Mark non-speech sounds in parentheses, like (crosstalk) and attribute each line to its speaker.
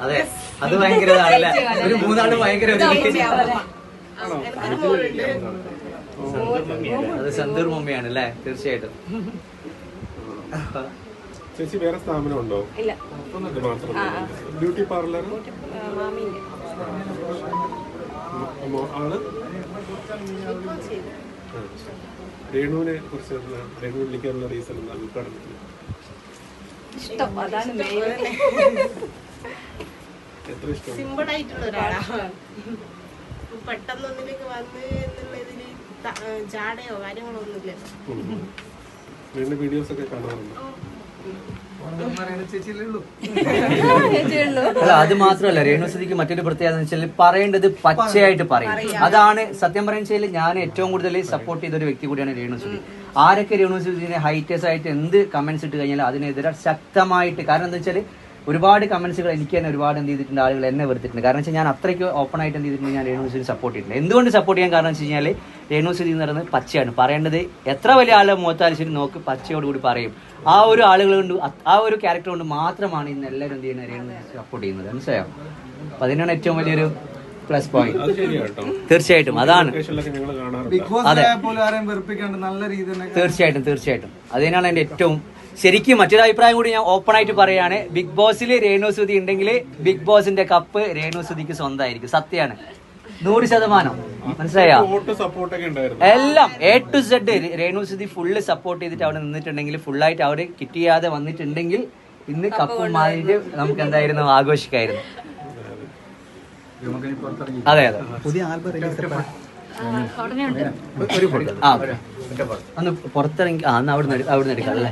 Speaker 1: അതെ അത് ഭയങ്കര ഇതാണല്ലേ (laughs) ഒരു മൂന്നാൾ ഭയങ്കര അത് സന്തൂർ മമ്മിയാണ് അല്ലേ? തീർച്ചയായിട്ടും.
Speaker 2: ചേച്ചി വേറെ സ്ഥാപനം ഉണ്ടോ ബ്യൂട്ടി പാർലർ ആൾ. രേണുവിനെ കുറിച്ച്? രേണു വിളിക്കാനുള്ള റീസൺ എന്താ ഉദ്ഘാടനത്തിന്?
Speaker 3: ഇഷ്ടം. അതാണ് മെയിൻ
Speaker 2: എത്ര ഇഷ്ടം.
Speaker 4: സിമ്പിൾ ആയിട്ടുള്ള ഒരാളാണ് പെട്ടെന്ന് ഒന്നിലേക്ക് വന്ന് എന്നുള്ളതിന് ത- ജാടയോ കാര്യങ്ങളോ ഒന്നുമില്ല.
Speaker 2: രേണു വീഡിയോസ് ഒക്കെ കാണാറുണ്ട്?
Speaker 1: അല്ല അത് മാത്രമല്ല രേണുസതിക്ക് മറ്റൊരു പ്രത്യേകത എന്ന് വെച്ചാൽ പറയേണ്ടത് പച്ചയായിട്ട് പറയും. അതാണ് സത്യം പറയുന്നത് ഞാൻ ഏറ്റവും കൂടുതൽ സപ്പോർട്ട് ചെയ്ത ഒരു വ്യക്തി കൂടിയാണ് രേണുസതി ആരൊക്കെ രേണുസുതിനെ ഹൈറ്റേഴ്സ് ആയിട്ട് എന്ത് കമന്റ്സ് ഇട്ട് കഴിഞ്ഞാൽ അതിനെതിരെ ശക്തമായിട്ട് കാരണം എന്താ വെച്ചാൽ ഒരുപാട് കമന്റ്സുകൾ എനിക്ക് തന്നെ ഒരുപാട് എന്ത് ചെയ്തിട്ടുണ്ട് ആളുകൾ എന്നെ വെറുത്തിട്ടുണ്ട്. കാരണം വെച്ചാൽ ഞാൻ അത്രയ്ക്ക് ഓപ്പൺ ആയിട്ട് എന്ത് ചെയ്തിട്ടുണ്ട് ഞാൻ രേണുസുതി സപ്പോർട്ട് ചെയ്തിട്ടുണ്ട്. എന്തുകൊണ്ട് സപ്പോർട്ട് ചെയ്യാൻ കാരണം വെച്ച് കഴിഞ്ഞാൽ രേണുസുതി എന്ന് പറയുന്നത് പച്ചയാണ്. പറയേണ്ടത് എത്ര വലിയ ആളെ മുഖത്താലും ശരി നോക്ക് പച്ചയോടുകൂടി പറയും. ആ ഒരു ആളുകൾ കൊണ്ട് ആ ഒരു ക്യാരക്ടർ കൊണ്ട് മാത്രമാണ് ഇന്ന് എല്ലാവരും എന്ത് ചെയ്യുന്നത് രേണു സപ്പോർട്ട് ചെയ്യുന്നത്. മനസ്സിലായോ? അപ്പൊ അതിനാണ് ഏറ്റവും വലിയൊരു പ്ലസ് പോയിന്റ് തീർച്ചയായിട്ടും അതാണ്.
Speaker 2: അതെ.
Speaker 5: ബിഗ് ബോസ് പോലും ആരെയും വെറുപ്പിക്കാണ്ട് നല്ല രീതിയിൽ തന്നെ
Speaker 1: തീർച്ചയായിട്ടും തീർച്ചയായിട്ടും. അതിനാണ് എന്റെ ഏറ്റവും ശരിക്കും മറ്റൊരു അഭിപ്രായം കൂടി ഞാൻ ഓപ്പൺ ആയിട്ട് പറയാണ് ബിഗ് ബോസിൽ രേണു സുതി ഉണ്ടെങ്കിൽ ബിഗ് ബോസിന്റെ കപ്പ് രേണു സുതിക്ക് സ്വന്തമായിരിക്കും. സത്യമാണ്. നൂറ് ശതമാനം. മനസ്സിലായോ?
Speaker 2: വോട്ട് സപ്പോർട്ടൊക്കെ ഉണ്ടായിരുന്നു.
Speaker 1: എല്ലാം എ ടു സെഡ് രേണുസുതി ഫുള്ള് സപ്പോർട്ട് ചെയ്തിട്ട് അവിടെ നിന്നിട്ടുണ്ടെങ്കിൽ ഫുള്ളായിട്ട് അവിടെ കിട്ടിയാതെ വന്നിട്ടുണ്ടെങ്കിൽ ഇന്ന് കപ്പ് മാറിയിട്ട് നമുക്ക് എന്തായിരുന്നു ആഘോഷിക്കായിരുന്നു. അതെ അതെ.
Speaker 5: പുതിയ ആൽബം റിലീസ്
Speaker 1: ആ ഒന്ന് പുറത്തിറങ്ങി ആ അന്ന് അവിടെ അവിടെ നിന്ന് എടുക്കാം അല്ലേ?